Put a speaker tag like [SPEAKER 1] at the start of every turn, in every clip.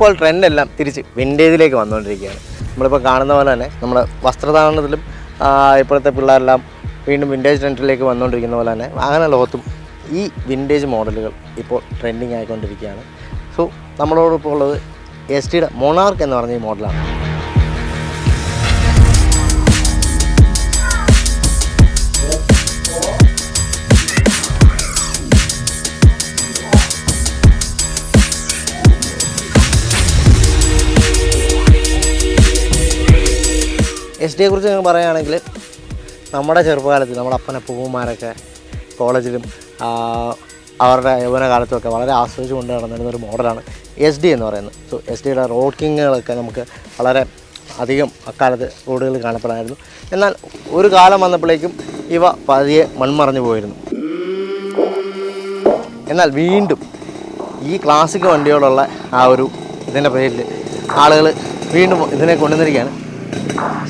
[SPEAKER 1] ഇപ്പോൾ ട്രെൻഡ് എല്ലാം തിരിച്ച് വിന്റേജിലേക്ക് വന്നുകൊണ്ടിരിക്കുകയാണ്. നമ്മളിപ്പോൾ കാണുന്ന പോലെ തന്നെ നമ്മുടെ വസ്ത്രധാരണത്തിലും ഇപ്പോഴത്തെ പിള്ളേരെല്ലാം വീണ്ടും വിന്റേജ് ട്രെൻഡിലേക്ക് വന്നുകൊണ്ടിരിക്കുന്ന പോലെ തന്നെ അങ്ങനെ ലോകത്തും ഈ വിന്റേജ് മോഡലുകൾ ഇപ്പോൾ ട്രെൻഡിങ് ആയിക്കൊണ്ടിരിക്കുകയാണ്. സോ നമ്മളോടൊപ്പം ഉള്ളത് എസ് ടിയുടെ മൊണാർക്ക് എന്ന് പറഞ്ഞ ഈ മോഡലാണ് എസ് ഡിയെ കുറിച്ച് ഞങ്ങൾ പറയുകയാണെങ്കിൽ നമ്മുടെ ചെറുപ്പകാലത്ത് നമ്മുടെ അപ്പനപ്പൂപ്പന്മാരൊക്കെ കോളേജിലും അവരുടെ യൗവന കാലത്തുമൊക്കെ വളരെ ആസ്വദിച്ച് കൊണ്ട് നടന്നിരുന്ന ഒരു മോഡലാണ് എസ് ഡി എന്ന് പറയുന്നത്. സോ എസ് ഡിയുടെ റോക്കിങ്ങുകളൊക്കെ നമുക്ക് വളരെ അധികം അക്കാലത്ത് റോഡുകളിൽ കാണപ്പെടായിരുന്നു എന്നാൽ ഒരു കാലം വന്നപ്പോഴേക്കും ഇവ പതിയെ മൺമറഞ്ഞു പോയിരുന്നു. എന്നാൽ വീണ്ടും ഈ ക്ലാസിക് വണ്ടിയോടുള്ള ആ ഒരു ഇതിന്റെ പേരിൽ ആളുകൾ വീണ്ടും ഇതിനെ കൊണ്ടുവന്നിരിക്കുകയാണ്.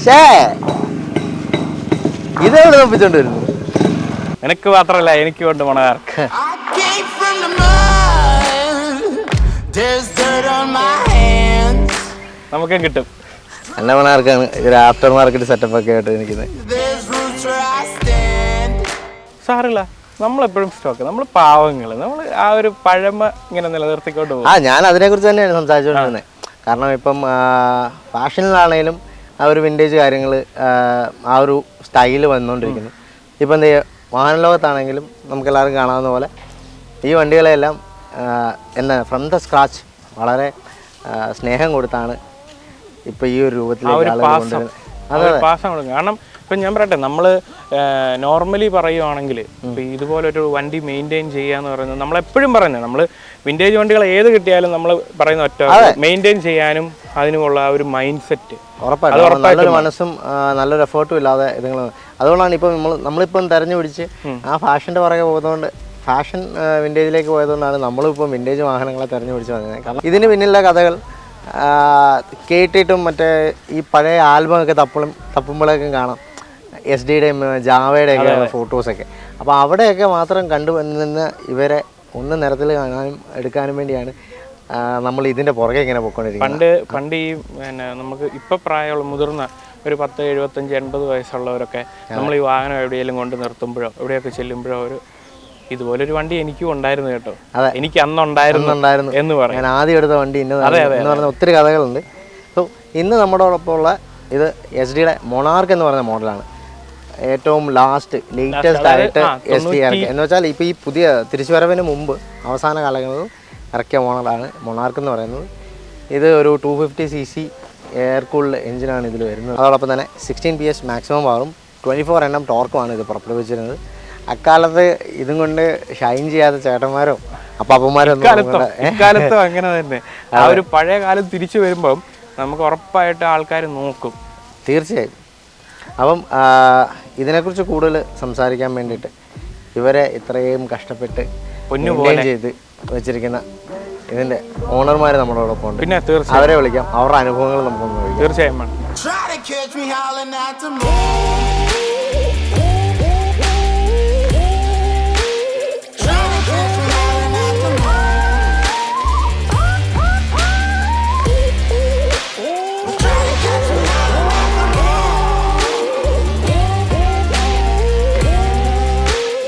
[SPEAKER 1] ഷേ ഇതെവിടെ ഒപ്പിച്ചോണ്ട് വരുന്നു
[SPEAKER 2] നിനക്ക് മാത്രല്ല എനിക്ക് കൊണ്ട് മണകാർക്ക്. നമുക്കും കിട്ടും.
[SPEAKER 1] എന്നെ മണാർക്കാണ് ഒരു ആഫ്റ്റർ മാർക്കറ്റ് സെറ്റപ്പ് ഒക്കെ ആയിട്ട് നിൽക്കുന്നത്
[SPEAKER 2] സാറില്ല നമ്മളെപ്പോഴും സ്റ്റോക്ക് നമ്മൾ പാവങ്ങൾ നമ്മൾ ആ ഒരു പഴമ ഇങ്ങനെ നിലനിർത്തിക്കൊണ്ട് പോകും.
[SPEAKER 1] ആ ഞാൻ അതിനെക്കുറിച്ച് തന്നെയാണ് സംസാരിച്ചുകൊണ്ടിരുന്നത് കാരണം ഇപ്പം ഫാഷനിലാണേലും ആ ഒരു വിന്റേജ് കാര്യങ്ങൾ ആ ഒരു സ്റ്റൈൽ വന്നുകൊണ്ടിരിക്കുന്നു ഇപ്പം എന്താ ചെയ്യുക വാഹന ലോകത്താണെങ്കിലും നമുക്കെല്ലാവരും കാണാവുന്ന പോലെ ഈ വണ്ടികളെല്ലാം എന്താ ഫ്രം ദ സ്ക്രാച്ച് വളരെ സ്നേഹം കൊടുത്താണ് ഇപ്പം ഈ ഒരു
[SPEAKER 2] രൂപത്തിൽ
[SPEAKER 1] രൂപത്തിലേക്ക്
[SPEAKER 2] ഒരു
[SPEAKER 1] ആളുകൾ കൊണ്ടുവരുന്നത്.
[SPEAKER 2] ആ ഒരു പാസം കൊടുക്കും. കാരണം ഇപ്പം ഞാൻ പറയട്ടെ നമ്മൾ നോർമലി പറയുവാണെങ്കിൽ ഇപ്പം ഇതുപോലൊരു വണ്ടി മെയിന്റെയിൻ ചെയ്യുക എന്ന് പറയുന്നത് നമ്മളെപ്പോഴും പറയുന്നത് നമ്മൾ വിന്റേജ് വണ്ടികൾ ഏത് കിട്ടിയാലും നമ്മൾ പറയുന്ന ഒറ്റ മെയിന്റെയിൻ ചെയ്യാനും അതിനുമുള്ള ആ ഒരു മൈൻഡ് സെറ്റ്
[SPEAKER 1] ഉറപ്പായിട്ടും. നല്ലൊരു മനസ്സും നല്ലൊരു എഫേർട്ടും ഇല്ലാതെ ഇതുങ്ങൾ അതുകൊണ്ടാണ് ഇപ്പം നമ്മൾ നമ്മളിപ്പം തെരഞ്ഞു പിടിച്ച് ആ ഫാഷന്റെ പുറകെ പോകുന്നതുകൊണ്ട് ഫാഷൻ വിന്റേജിലേക്ക് പോയതുകൊണ്ടാണ് നമ്മളിപ്പം വിന്റേജ് വാഹനങ്ങളെ തെരഞ്ഞു പിടിച്ച് വന്നത്. കാരണം ഇതിന് പിന്നിലുള്ള കഥകൾ കേട്ടിട്ടും മറ്റേ ഈ പഴയ ആൽബമൊക്കെ തപ്പളും തപ്പുമ്പോഴൊക്കെ കാണാം. എസ് ഡിയുടെയും ജാവയുടെയൊക്കെ ഫോട്ടോസൊക്കെ. അപ്പോൾ അവിടെയൊക്കെ മാത്രം കണ്ടു വന്നിരുന്ന ഇവരെ ഒന്ന് നിരത്തിൽ കാണാനും എടുക്കാനും വേണ്ടിയാണ് നമ്മൾ ഇതിന്റെ പുറകെ ഇങ്ങനെ പോയിക്കൊണ്ടിരിക്കുന്നത്
[SPEAKER 2] പണ്ട് പണ്ട് ഈ പിന്നെ നമുക്ക് ഇപ്പൊ പ്രായമുള്ള മുതിർന്ന ഒരു പത്ത് എഴുപത്തഞ്ച് എൺപത് വയസ്സുള്ളവരൊക്കെ നമ്മൾ ഈ വാഹനം എവിടെയെങ്കിലും കൊണ്ട് നിർത്തുമ്പോഴോ എവിടെയൊക്കെ ചെല്ലുമ്പോഴോ ഒരു ഇതുപോലൊരു വണ്ടി എനിക്കും ഉണ്ടായിരുന്നു കേട്ടോ.
[SPEAKER 1] അതെ.
[SPEAKER 2] എനിക്ക് അന്നുണ്ടായിരുന്നു എന്ന് പറയും.
[SPEAKER 1] ഞാൻ ആദ്യം എടുത്ത വണ്ടി ഇന്നതാണ് എന്ന് പറഞ്ഞ ഒത്തിരി കഥകളുണ്ട്. സോ ഇന്ന് നമ്മുടെ ഉള്ള ഇത് എസ് ഡിയുടെ മൊണാർക്ക് എന്ന് പറയുന്ന മോഡലാണ്. ഏറ്റവും ലാസ്റ്റ് ലേറ്റസ്റ്റ് ആയിട്ട് എസ് ഡി ഇറക്കി എന്ന് വെച്ചാൽ ഇപ്പോൾ ഈ പുതിയ തിരിച്ചുവരവിന് മുമ്പ് അവസാന കാലങ്ങളിൽ ഇറക്കിയ മോണറാണ് മൊണാർക്ക് എന്ന് പറയുന്നത്. ഇത് ഒരു two fifty C C air cooled എഞ്ചിനാണ് ഇതിൽ വരുന്നത്. അതോടൊപ്പം തന്നെ സിക്സ്റ്റീൻ പി എസ് മാക്സിമം പവറും ട്വന്റി ഫോർ എണ്ണം ടോർക്കുമാണ് ഇത് പുറപ്പെടുവിച്ചിരുന്നത്. അക്കാലത്ത് ഇതും കൊണ്ട് ഷൈൻ ചെയ്യാത്ത ചേട്ടന്മാരോ അപ്പാപ്പന്മാരോ
[SPEAKER 2] ഇക്കാലത്തും? അങ്ങനെ തന്നെ. ആ ഒരു പഴയ കാലം തിരിച്ചു വരുമ്പം നമുക്ക് ഉറപ്പായിട്ട് ആൾക്കാർ നോക്കും.
[SPEAKER 1] തീർച്ചയായും. അപ്പം ഇതിനെക്കുറിച്ച് കൂടുതൽ സംസാരിക്കാൻ വേണ്ടിയിട്ട് ഇവരെ ഇത്രയും കഷ്ടപ്പെട്ട് പൊന്നുപോലെ. ചെയ്ത് വെച്ചിരിക്കുന്ന ഇതിന്റെ ഓണർമാർ നമ്മളോടൊപ്പം ഉണ്ട്
[SPEAKER 2] പിന്നെ തീർച്ചയായും.
[SPEAKER 1] അവരെ വിളിക്കാം. അവരുടെ അനുഭവങ്ങൾ നമുക്കൊന്ന്
[SPEAKER 2] തീർച്ചയായും.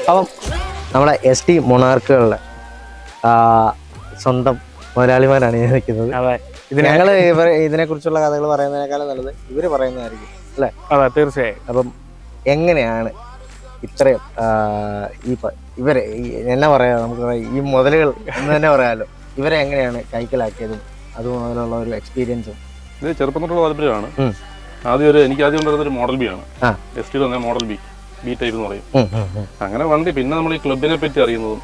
[SPEAKER 1] അപ്പം നമ്മുടെ എസ് ടി മൊണാർക്കുകളുടെ സ്വന്തം മുതലാളിമാരാണ് ഈ നിൽക്കുന്നത്.
[SPEAKER 2] അതെ.
[SPEAKER 1] ഞങ്ങൾ ഇതിനെ ഇതിനെക്കുറിച്ചുള്ള കഥകൾ പറയുന്നതിനേക്കാളും നല്ലത് ഇവർ പറയുന്നതായിരിക്കും അല്ലെ?
[SPEAKER 2] അതെ തീർച്ചയായും.
[SPEAKER 1] അപ്പം എങ്ങനെയാണ് ഇത്രയും ഈ ഇവരെ എന്നാ പറയാ നമുക്ക് ഈ മുതലുകൾ എന്ന് തന്നെ പറയാമല്ലോ ഇവരെ എങ്ങനെയാണ് കൈക്കലാക്കിയതും അതുമുതലുള്ള ഒരു എക്സ്പീരിയൻസും
[SPEAKER 3] ഇത് ചെറുപ്പം തൊട്ടുള്ള താല്പര്യമാണ് ആദ്യം ഒരു എനിക്ക് ആദ്യം ഉണ്ടായിരുന്ന ഒരു മോഡൽ ബി ആണ്. S T model B B type എന്ന് പറയും. അങ്ങനെ വണ്ടി പിന്നെ നമ്മൾ ഈ ക്ലബിനെ പറ്റി അറിയുന്നതും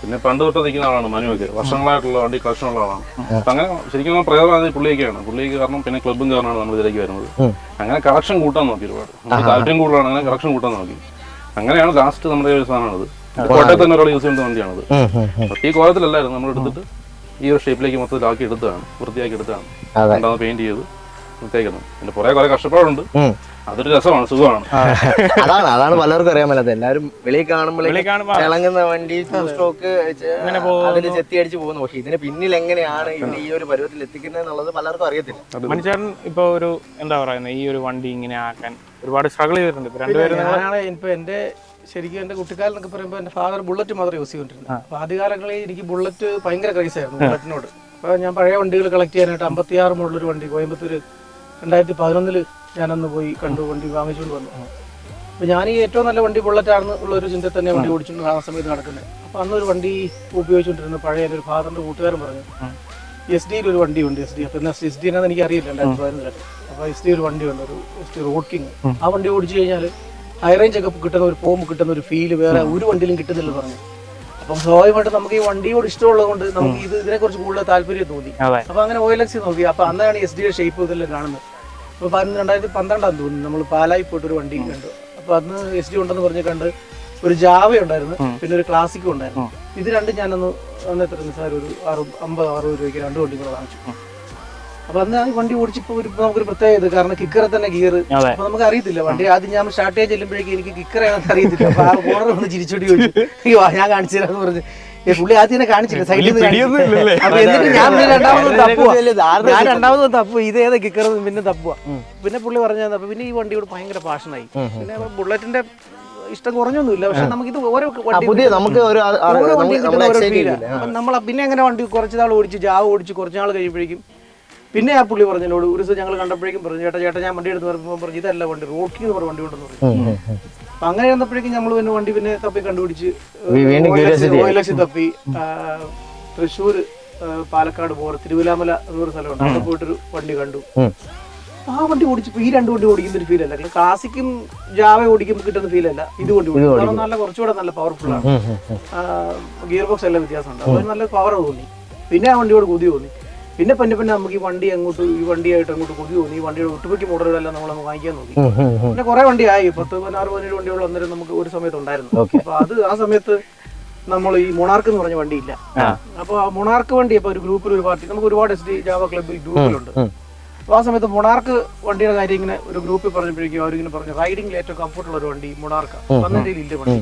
[SPEAKER 3] പിന്നെ പണ്ട് തൊട്ട് നിൽക്കുന്ന ആളാണ് മനുവൊക്കെ വർഷങ്ങളായിട്ടുള്ള വണ്ടി കളക്ഷനുള്ള ആളാണ്. അങ്ങനെ ശരിക്കും പ്രേരണ പുള്ളിയൊക്കെയാണ്. പുള്ളിക്ക് കാരണം പിന്നെ ക്ലബും കാരണമാണ് നമ്മൾ ഇതിലേക്ക് വരുന്നത്. അങ്ങനെ കളക്ഷൻ കൂട്ടാൻ നോക്കി ഒരുപാട്. താല്പര്യം കൂടുതലാണ് അങ്ങനെ കളക്ഷൻ കൂട്ടാൻ നോക്കി. അങ്ങനെയാണ് ലാസ്റ്റ് നമ്മുടെ ഒരു സാധനമാണത്. കോട്ടയത്ത് തന്നെ ഒരാൾ യൂസ് ചെയ്യുന്ന വണ്ടിയാണത്. ഈ കോലത്തിലല്ലായിരുന്നു. നമ്മൾ എടുത്തിട്ട് ഈ ഒരു ഷേപ്പിലേക്ക് മൊത്തത്തിലാക്കി എടുത്തതാണ്. വൃത്തിയാക്കി എടുത്തതാണ്. പെയിന്റ് ചെയ്ത് വൃത്തിയാക്കണം പിന്നെ കുറെ കുറെ കഷ്ടപ്പാടുണ്ട്. അതൊരു രസമാണ് സുഖമാണ്.
[SPEAKER 1] അതാണ് അതാണ് പലർക്കും അറിയാൻ പറ്റാത്ത എല്ലാവരും വെളിയിൽ കാണുമ്പോഴേ
[SPEAKER 2] വെളിയിൽ കാണുമ്പോ
[SPEAKER 1] ഇളങ്ങുന്ന വണ്ടി സ്റ്റോക്ക് അതിന് ചെത്തി അടിച്ച് പോകുന്നു. പക്ഷെ ഇതിന് പിന്നിൽ എങ്ങനെയാണ് ഇതിനെ ഈ ഒരു പരുവത്തിൽ എത്തിക്കുന്നത് എന്നുള്ളത് പലർക്കും അറിയത്തില്ല.
[SPEAKER 2] മനുഷ്യൻ ഇപ്പൊ ഒരു എന്താ പറയുന്നത് ഈ ഒരു വണ്ടി ഇങ്ങനെ ആക്കാൻ ഒരുപാട് സ്ട്രഗിൾ ചെയ്തിട്ടുണ്ട്. രണ്ടുപേരും
[SPEAKER 4] ഇപ്പൊ എന്റെ ശരിക്കും എന്റെ കുട്ടിക്കാലം എന്നൊക്കെ പറയുമ്പോൾ എന്റെ ഫാദർ ബുള്ളറ്റ് മാത്രം യൂസ് ചെയ്തോണ്ടിരുന്നത് അപ്പൊ ആദ്യകാലങ്ങളിൽ എനിക്ക് ബുള്ളറ്റ് ഭയങ്കര ക്രൈസ് ആയിരുന്നു ബുള്ളറ്റിനോട് അപ്പൊ ഞാൻ പഴയ വണ്ടികൾ കളക്ട് ചെയ്യാനായിട്ട് അമ്പത്തിയാറ് മുകളിലൊരു വണ്ടി കോയമ്പത്തൂർ രണ്ടായിരത്തി പതിനൊന്നിൽ ഞാനന്ന് പോയി കണ്ടു വണ്ടി വാങ്ങിച്ചുകൊണ്ട് വന്നു. അപ്പൊ ഞാൻ ഈ ഏറ്റവും നല്ല വണ്ടി ബുള്ളറ്റ് ആണെന്ന് ഉള്ള ഒരു ചിന്ത തന്നെ വണ്ടി ഓടിച്ചുകൊണ്ട് ആ സമയത്ത് നടക്കുന്നത് അപ്പൊ അന്ന് ഒരു വണ്ടി ഉപയോഗിച്ചുകൊണ്ടിരുന്ന പഴയ ഒരു ഫാദറിന്റെ കൂട്ടുകാരൻ പറഞ്ഞു എസ് ഡിയിൽ ഒരു വണ്ടിയുണ്ട് എസ് ഡി അപ്പൊ എന്നാ എസ് ഡി എനിക്ക് അറിയില്ല രണ്ടായിരത്തി അപ്പൊ എസ് ഡി ഒരു വണ്ടിയുണ്ട് ഒരു എസ് ഡി റോഡ് കിങ് ആ വണ്ടി ഓടിച്ചു കഴിഞ്ഞാൽ ഹൈ റേഞ്ച് ഒക്കെ കിട്ടുന്ന ഒരു പോം കിട്ടുന്ന ഒരു ഫീൽ വേറെ ഒരു വണ്ടിയിലും കിട്ടുന്നില്ല പറഞ്ഞു. അപ്പം സ്വാഭാവികമായിട്ട് നമുക്ക് ഈ വണ്ടിയോട് ഇഷ്ടമുള്ളത് കൊണ്ട് നമുക്ക് ഇത് ഇതിനെ കുറിച്ച് കൂടുതൽ താല്പര്യം തോന്നി. അപ്പൊ അങ്ങനെ ഓയിൽ എക്സി നോക്കി. അപ്പൊ അന്നാണ് എസ് ഡിയുടെ ഷേപ്പ് ഇതെല്ലാം കാണുന്നത്. അപ്പൊ പതിനൊന്ന് രണ്ടായിരത്തി പന്ത്രണ്ടാന്ന് തോന്നുന്നു. നമ്മൾ പാലായി പോയിട്ട് ഒരു വണ്ടി കണ്ടു. അപ്പൊ അന്ന് എസ് ഡി ഉണ്ടെന്ന് പറഞ്ഞ് കണ്ട് ഒരു ജാവ ഉണ്ടായിരുന്നു. പിന്നെ ഒരു ക്ലാസിക്കും ഉണ്ടായിരുന്നു. ഇത് രണ്ടും ഞാനൊന്ന് അന്ന് എത്ര നിസ്സാരം ഒരു അറു അമ്പത് അറുപത് രൂപയ്ക്ക് രണ്ട് വണ്ടി കൂടെ വാങ്ങിച്ചു. അപ്പൊ അന്ന് ആ വണ്ടി ഓടിച്ചപ്പോ ഒരു നമുക്കൊരു പ്രത്യേകത കാരണം കിക്കറെ തന്നെ ഗിയർ അപ്പൊ നമുക്ക് അറിയത്തില്ല. വണ്ടി ആദ്യം ഞാൻ സ്റ്റാർട്ട് ചെയ്യാൻ ചെല്ലുമ്പോഴേക്കും എനിക്ക് ഏതാണെന്ന് അറിയത്തില്ല. അപ്പൊ ആ ഓണർ ഒന്ന് ചിരിച്ചോടി ചോദിച്ചു. "അയ്യോ, ഞാൻ കാണിച്ചു തരാന്ന് പറഞ്ഞു. പുള്ളി ആദ്യം കാണിച്ചില്ല. സൈഡിൽ നിന്ന്. അപ്പൊ എന്നിട്ട് ഞാൻ രണ്ടാമത് തപ്പുവാ. ഞാൻ രണ്ടാമത് തപ്പു ഇത് ഏതാ പിന്നെ തപ്പുവാ. പിന്നെ പുള്ളി പറഞ്ഞു അപ്പൊ പിന്നെ ഈ വണ്ടിയോട് ഭയങ്കര പാഷനായി. പിന്നെ ബുള്ളറ്റിന്റെ ഇഷ്ടം കുറഞ്ഞൊന്നുമില്ല. പക്ഷെ നമുക്ക് ഇത് ഓരോ വണ്ടി നമ്മൾ പിന്നെ അങ്ങനെ വണ്ടി കുറച്ച് നാൾ ഓടിച്ച് ജാവ് ഓടിച്ച് കുറച്ച് നാൾ കഴിയുമ്പോഴേക്കും പിന്നെ ആ പുള്ളി പറഞ്ഞോട് ഒരു ദിവസം ഞങ്ങൾ കണ്ടപ്പോഴേക്കും പറഞ്ഞു ചേട്ടാ ചേട്ടാ ഞാൻ വണ്ടി എടുത്ത് പറഞ്ഞപ്പോൾ പറഞ്ഞു ഇതല്ല വണ്ടി റോക്കിന്ന് പറഞ്ഞ വണ്ടി ഉണ്ടെന്ന് പറഞ്ഞു. അപ്പൊ അങ്ങനെ വന്നപ്പോഴേക്കും നമ്മൾ പിന്നെ വണ്ടി പിന്നെ തപ്പി കണ്ടുപിടിച്ച് ഓയിലക്ഷി തപ്പി. ആ, തൃശ്ശൂർ പാലക്കാട് പോറ് തിരുവല്ലാമല എന്നൊരു സ്ഥലമുണ്ട്. അവിടെ പോയിട്ടൊരു വണ്ടി കണ്ടു. ആ വണ്ടി ഓടിച്ചപ്പോ ഈ രണ്ട് വണ്ടി ഓടിക്കുന്ന ഒരു ഫീൽ അല്ല ക്ലാസിക്കും ജാവ ഓടിക്കുമ്പോൾ കിട്ടുന്ന ഫീൽ അല്ല. ഇത് കൊണ്ട് ഓടിക്കും. നല്ല കുറച്ചുകൂടെ നല്ല പവർഫുൾ ആണ്. ഗിയർ ബോക്സ് എല്ലാം വ്യത്യാസമുണ്ട്. അപ്പോൾ നല്ല പവർ തോന്നി. പിന്നെ ആ വണ്ടിയോട് കൊതി തോന്നി. പിന്നെ പിന്നെ പിന്നെ നമുക്ക് ഈ വണ്ടി അങ്ങോട്ട് ഈ വണ്ടിയായിട്ട് അങ്ങോട്ട് കൊതി തോന്നി ഈ വണ്ടിയുടെ ഒട്ടുമിക്ക മോഡലുകളെല്ലാം നമ്മൾ അങ്ങ് വാങ്ങിക്കാൻ നോക്കി. പിന്നെ കുറെ വണ്ടിയായി. പത്ത് പതിനാറ് പതിനേഴ് വണ്ടികൾ അന്നേരം നമുക്ക് ഒരു സമയത്ത് ഉണ്ടായിരുന്നു. അപ്പൊ അത് ആ സമയത്ത് നമ്മൾ ഈ മൊണാർക്ക് എന്ന് പറഞ്ഞ വണ്ടിയില്ല. അപ്പൊ ആ മൊണാർക്ക് വണ്ടി ഇപ്പൊ ഒരു ഗ്രൂപ്പിൽ ഒരു പാർട്ടി നമുക്ക് ഒരുപാട് എസ് ഡി ജാവ ക്ലബ് ഗ്രൂപ്പിലുണ്ട്. അപ്പൊ ആ സമയത്ത് മൊണാർക്ക് വണ്ടിയുടെ കാര്യം ഇങ്ങനെ ഒരു ഗ്രൂപ്പിൽ പറഞ്ഞപ്പോഴേക്കും അവരിങ്ങനെ പറഞ്ഞു റൈഡിംഗിൽ ഏറ്റവും കംഫർട്ടുള്ള ഒരു വണ്ടി മൊണാർക്ക. പന്ത്രണ്ടിൽ ഇല്ല വണ്ടി?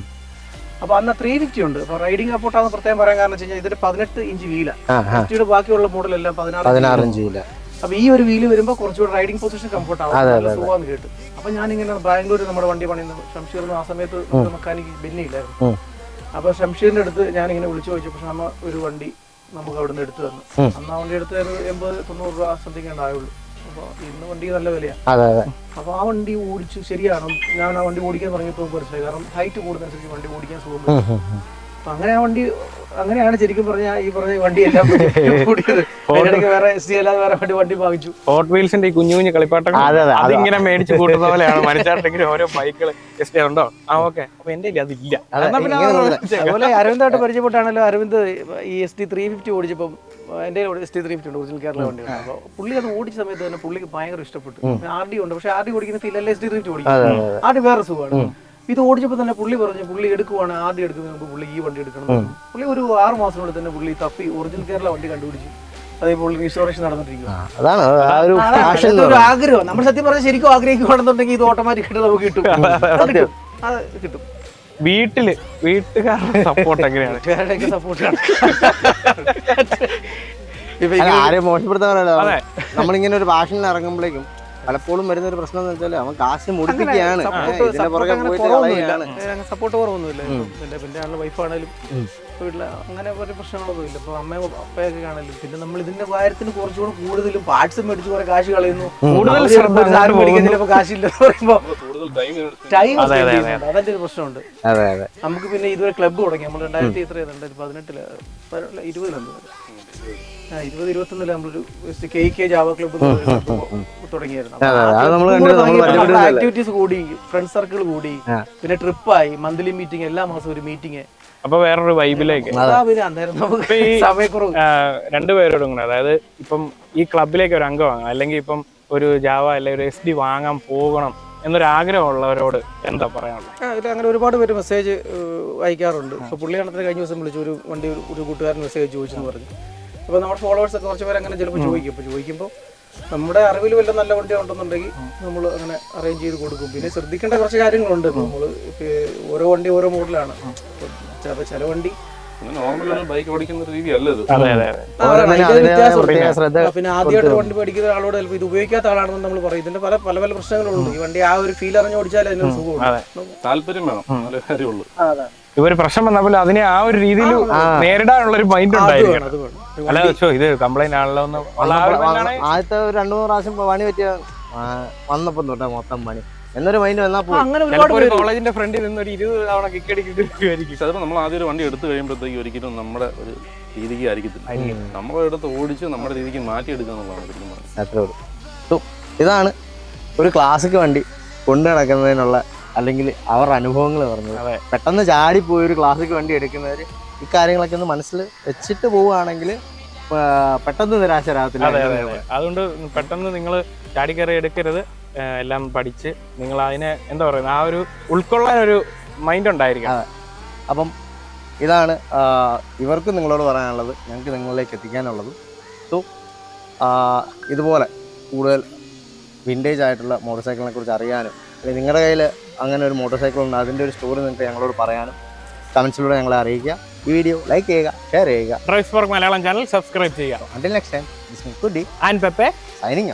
[SPEAKER 4] അപ്പൊ അന്ന് ത്രീ ഫിഫ്റ്റി ഉണ്ട്. അപ്പൊ റൈഡിംഗ് അപ്പോട്ടാന്ന് പ്രത്യേകം പറയാൻ കാരണം വെച്ച് കഴിഞ്ഞാൽ ഇതിന്റെ പതിനെട്ട് ഇഞ്ച് വീല. ഫിഫ്റ്റിയുടെ ബാക്കിയുള്ള മോഡലെല്ലാം പതിനാറ്
[SPEAKER 1] പതിനാറ് ഇഞ്ച് വീല
[SPEAKER 4] അപ്പൊ ഈ ഒരു വീൽ വരുമ്പോ കുറച്ചുകൂടെ റൈഡിംഗ് പൊസിഷൻ കംഫർട്ട് ആവും. സുഖമാന്ന് കേട്ടു. അപ്പൊ ഞാനിങ്ങനെ ബാംഗ്ലൂർ നമ്മുടെ വണ്ടി പണിയുന്ന ഷംഷീർ ആ സമയത്ത് മെക്കാനിക്ക്
[SPEAKER 1] ബെന്നിയില്ലായിരുന്നു.
[SPEAKER 4] അപ്പൊ ഷംഷീറിന്റെ അടുത്ത് ഞാൻ ഇങ്ങനെ വിളിച്ചു ചോദിച്ചു. പക്ഷെ നമ്മ ഒരു വണ്ടി നമുക്ക് അവിടുന്ന് എടുത്തു തന്നു. അന്ന് ആ വണ്ടി എടുത്ത് എൺപത് തൊണ്ണൂറ് രൂപ സംതിങ് ഉണ്ടായുള്ളൂ അപ്പൊ ഇന്ന് വണ്ടി നല്ല വിലയാണ്
[SPEAKER 1] അതെ അതെ.
[SPEAKER 4] അപ്പൊ ആ വണ്ടി ഓടിച്ചു ശരിയാണ് ഞാൻ ആ വണ്ടി ഓടിക്കാൻ തുടങ്ങിയപ്പോൾ മനസ്സിലായി കാരണം ഹൈറ്റ് കൂടുന്നതനുസരിച്ച് വണ്ടി ഓടിക്കാൻ സുഖം. അപ്പൊ അങ്ങനെ ആ വണ്ടി അങ്ങനെയാണ് ശരിക്കും പറഞ്ഞ ഈ പറഞ്ഞ വണ്ടി എല്ലാം കൂടിയത്. വേറെ എസ് ഡി അല്ലാതെ വേറെ വണ്ടി വണ്ടി വാങ്ങിച്ചു
[SPEAKER 2] ഹോട്ട് വീൽസിന്റെ ഈ കുഞ്ഞു കുഞ്ഞു കളിപ്പാട്ടങ്ങൾ
[SPEAKER 1] അതെ, അതെ, അതെ.
[SPEAKER 2] അതിങ്ങനെ മേടിച്ച് കൂട്ടുന്ന പോലെയാണ് മനുഷ്യർക്കെങ്കിൽ ഓരോ ബൈക്കുകൾ എസ് ജസ്റ്റ് ഉണ്ടോ? ആ ഓക്കെ അപ്പൊ എന്റെ ഇല്ല അതില്ല.
[SPEAKER 4] അതുപോലെ അരവിന്ദായിട്ട് പരിചയപ്പെട്ടാണല്ലോ അരവിന്ദ് ഈ എസ് ടി ത്രീ ഫിഫ്റ്റി ഓടിച്ചപ്പം എന്റെ എസ് ടി ത്രീ ഫിഫ്റ്റി ഉണ്ട് ഒറിജിനൽ കേരള വണ്ടിയാണ് അപ്പോൾ പുള്ളി അത് ഓടിച്ച സമയത്ത് തന്നെ പുള്ളിക്ക് ഭയങ്കര ഇഷ്ടപ്പെട്ടു. ആർ ഡി ഉണ്ട്. പക്ഷെ ആർ ഡി ഓടിക്കുന്ന ഫീൽ അല്ല എസ് ടി ത്രീ ഫിഫ്റ്റി ഓടിക്കും ആർ ഡി വേറെ സുഖമാണ്. ഇത് ഓടിച്ചപ്പോൾ തന്നെ പുള്ളി പറഞ്ഞു പുള്ളി എടുക്കുവാണ് ആദ്യം എടുക്കുന്നത് എടുക്കുന്നതിന് മുമ്പ് പുള്ളി ഈ വണ്ടി എടുക്കണം പുള്ളി ഒരു ആറ് മാസത്തിനുള്ളിൽ തന്നെ പുള്ളി തപ്പി ഒറിജിനൽ കേരള വണ്ടി കണ്ടുപിടിച്ചു അതേപോലെ റീസ്റ്റോറേഷൻ നടന്നിട്ടിരിക്കും
[SPEAKER 1] അതാണ് ആ ഒരു
[SPEAKER 4] ആഗ്രഹം. നമ്മൾ സത്യം പറഞ്ഞാൽ ശരിക്കും ആഗ്രഹിക്കുകയാണെന്നുണ്ടെങ്കിൽ ഇത് ഓട്ടോമാറ്റിക്കായിട്ട് നമുക്ക് കിട്ടും. അത് കിട്ടും.
[SPEAKER 2] വീട്ടിൽ വീട്ടുകാരുടെ സപ്പോർട്ട് എങ്ങനെയാണ്?
[SPEAKER 1] സപ്പോർട്ട് ആരെയും മോശപ്പെടുത്താൻ നമ്മളിങ്ങനെ ഒരു പാഷനിൽ ഇറങ്ങുമ്പോഴേക്കും പലപ്പോഴും വരുന്ന ഒരു പ്രശ്നം എന്ന് വെച്ചാൽ അവൻ കാശ് മുടിപ്പിക്കുകയാണ്. ഇതിന്റെ പുറകെ പോയിട്ട്
[SPEAKER 4] സപ്പോർട്ട് കുറവൊന്നുമില്ല. പിന്നെ പിന്നെ ആളുടെ വൈഫാണേലും വീട്ടിൽ അങ്ങനെ ഒരു പ്രശ്നങ്ങളൊന്നുമില്ല. ഇപ്പൊ അമ്മയും അപ്പയൊക്കെ കാണലും പിന്നെ നമ്മൾ ഇതിന്റെ കാര്യത്തിന് കുറച്ചുകൂടെ കൂടുതലും പാർട്സ് മേടിച്ച് കുറെ കാശ് കളയുന്നു.
[SPEAKER 2] കൂടുതൽ
[SPEAKER 4] സാധനം പറയുമ്പോ
[SPEAKER 3] കൂടുതൽ ടൈം
[SPEAKER 4] അതിന്റെ ഒരു പ്രശ്നമുണ്ട്.
[SPEAKER 1] അതെ അതെ.
[SPEAKER 4] നമുക്ക് പിന്നെ ഇതുവരെ ക്ലബ്ബ് തുടങ്ങി. നമ്മൾ രണ്ടായിരത്തി എത്ര രണ്ടായിരത്തി പതിനെട്ടിൽ ഇരുപതിലുണ്ട് ഇരുപത് ഇരുപത്തൊന്നിൽ നമ്മളൊരു കെ കെ ജാവ ക്ലബ്ബ് തുടങ്ങിയായിരുന്നു. ആക്ടിവിറ്റീസ് കൂടി ഫ്രണ്ട് സർക്കിൾ കൂടി പിന്നെ ട്രിപ്പായി മന്ത്ലി മീറ്റിംഗ് എല്ലാ മാസവും ഒരു മീറ്റിംഗ്
[SPEAKER 2] അപ്പൊ വേറൊരു വൈബിലേക്ക് രണ്ടുപേരോടും കൂടെ അതായത് ഇപ്പം ഈ ക്ലബിലേക്ക് ഒരു അംഗം വാങ്ങാം അല്ലെങ്കിൽ ഇപ്പം ഒരു ജാവ അല്ലെ ഒരു എസ് ഡി വാങ്ങാൻ പോകണം എന്നൊരു ആഗ്രഹമുള്ളവരോട് എന്താ പറയാനുള്ളത്?
[SPEAKER 4] അങ്ങനെ ഒരുപാട് പേര് മെസ്സേജ് അയക്കാറുണ്ട്. പുള്ളി പുള്ളിയാണത്തിന് കഴിഞ്ഞ ദിവസം വിളിച്ചു ഒരു വണ്ടി ഒരു- ഒരു കൂട്ടുകാരൻ മെസ്സേജ് ചോദിച്ചെന്ന് പറഞ്ഞു. അപ്പോൾ നമ്മുടെ ഫോളോവേഴ്സ് ഒക്കെ കുറച്ച് പേര് അങ്ങനെ ചിലപ്പോൾ ചോദിക്കും. അപ്പോൾ ചോദിക്കുമ്പോൾ നമ്മുടെ അറിവിൽ വല്ല നല്ല വണ്ടി ഉണ്ടെന്നുണ്ടെങ്കിൽ നമ്മൾ അങ്ങനെ അറേഞ്ച് ചെയ്ത് കൊടുക്കും. പിന്നെ ശ്രദ്ധിക്കേണ്ട കുറച്ച് കാര്യങ്ങളുണ്ട്. നമ്മൾ ഓരോ വണ്ടി ഓരോ മോഡലാണ് ചില വണ്ടി
[SPEAKER 3] പിന്നെ നോർമൽ ഒരു ബൈക്ക് ഓടിക്കുന്ന രീതി അല്ല ഇത്.
[SPEAKER 2] അതെ അതെ അതെ.
[SPEAKER 4] ആ,
[SPEAKER 1] ഓരോന്നിനും
[SPEAKER 4] അതിന്റെ
[SPEAKER 1] അതിന്റേതായ
[SPEAKER 4] വ്യത്യാസമുണ്ട്.
[SPEAKER 1] പ്രത്യേക ശ്രദ്ധ
[SPEAKER 4] ആ, പിന്നെ ആദ്യമായിട്ട് വണ്ടി പഠിക്കുന്ന ആളോട് ചിലപ്പോൾ ഇത് ഉപയോഗിക്കാത്ത ആളാണെന്ന് നമ്മൾ പറയും. ഇതിന്റെ പല പല പല പ്രശ്നങ്ങളുണ്ട്. ഈ വണ്ടി ആ ഒരു ഫീൽ അറിഞ്ഞ് ഓടിച്ചാൽ സുഖം സുഖമുണ്ട്
[SPEAKER 3] താല്പര്യം വേണം.
[SPEAKER 2] ഇവർ പ്രശ്നം വന്നപ്പോൾ അതിനെ ആ ഒരു രീതിയിൽ നേരിടാനുള്ള ഒരു മൈൻഡ് ഉണ്ടായിരിക്കണം
[SPEAKER 4] വേണം, അത് വേണം.
[SPEAKER 2] അല്ല ചോ ഇത് കംപ്ലൈന്റ് ആണല്ലോ
[SPEAKER 1] ആദ്യത്തെ ഒരു രണ്ടു മൂന്ന് പ്രാവശ്യം പണി പറ്റിയ വന്നപ്പം തൊട്ടാ മൊത്തം പണി. എന്നൊരു മൈൻഡ്
[SPEAKER 2] വന്നാ
[SPEAKER 4] പേര്
[SPEAKER 2] കോളേജിന്റെ ഫ്രണ്ടിൽ നിന്ന് ഒരു ഇരുപത് തവണ കിക്കടിക്കുമായിരിക്കും
[SPEAKER 3] ചിലപ്പോൾ നമ്മൾ ആദ്യം ഒരു വണ്ടി എടുത്തു കഴിയുമ്പോഴത്തേക്ക് ഒരിക്കലും നമ്മുടെ ഒരു രീതിക്ക് ആയിരിക്കത്തില്ല. നമ്മളെ എടുത്ത് ഓടിച്ച് നമ്മുടെ രീതിക്ക് മാറ്റിയെടുക്കുക എന്നുള്ളതാണ് ശരിക്കും
[SPEAKER 1] അത്രേ ഉള്ളൂ. സോ ഇതാണ് ഒരു ക്ലാസിക് വണ്ടി കൊണ്ടു നടക്കുന്നതിനുള്ള അല്ലെങ്കിൽ അവരുടെ അനുഭവങ്ങൾ പറഞ്ഞത്. പെട്ടെന്ന് ചാടി പോയി ഒരു ക്ലാസിക് വണ്ടി എടുക്കുന്നവർ ഇക്കാര്യങ്ങളൊക്കെ ഒന്ന് മനസ്സിൽ വെച്ചിട്ട് പോവുകയാണെങ്കിൽ പെട്ടെന്ന് നിരാശരാകത്തില്ല
[SPEAKER 2] അതെ അതെ അതെ. അതുകൊണ്ട് പെട്ടെന്ന് നിങ്ങൾ ചാടിക്കറി എടുക്കരുത്. എല്ലാം പഠിച്ച് നിങ്ങൾ അതിനെ എന്താ പറയുക ആ ഒരു ഉൾക്കൊള്ളാൻ ഒരു മൈൻഡ് ഉണ്ടായിരിക്കണം.
[SPEAKER 1] അപ്പം ഇതാണ് ഇവർക്കും നിങ്ങളോട് പറയാനുള്ളത് ഞങ്ങൾക്ക് നിങ്ങളിലേക്ക് എത്തിക്കാനുള്ളത്. സോ ഇതുപോലെ കൂടുതൽ വിന്റേജ് ആയിട്ടുള്ള മോട്ടോർ സൈക്കിളിനെ കുറിച്ച് അറിയാനും അല്ലെങ്കിൽ നിങ്ങളുടെ കയ്യിൽ അങ്ങനെ ഒരു മോട്ടോർ സൈക്കിൾ ഉണ്ട് അതിന്റെ ഒരു സ്റ്റോറി നിങ്ങൾക്ക് ഞങ്ങളോട് പറയാനും കമൻസിലൂടെ ഞങ്ങളെ അറിയിക്കുക. ഈ വീഡിയോ ലൈക്ക് ചെയ്യുക ഷെയർ ചെയ്യുക.
[SPEAKER 2] Drive spark Malayalam channel subscribe ചെയ്യുക.
[SPEAKER 1] Until next time this Kutty
[SPEAKER 2] and Pepe
[SPEAKER 1] signing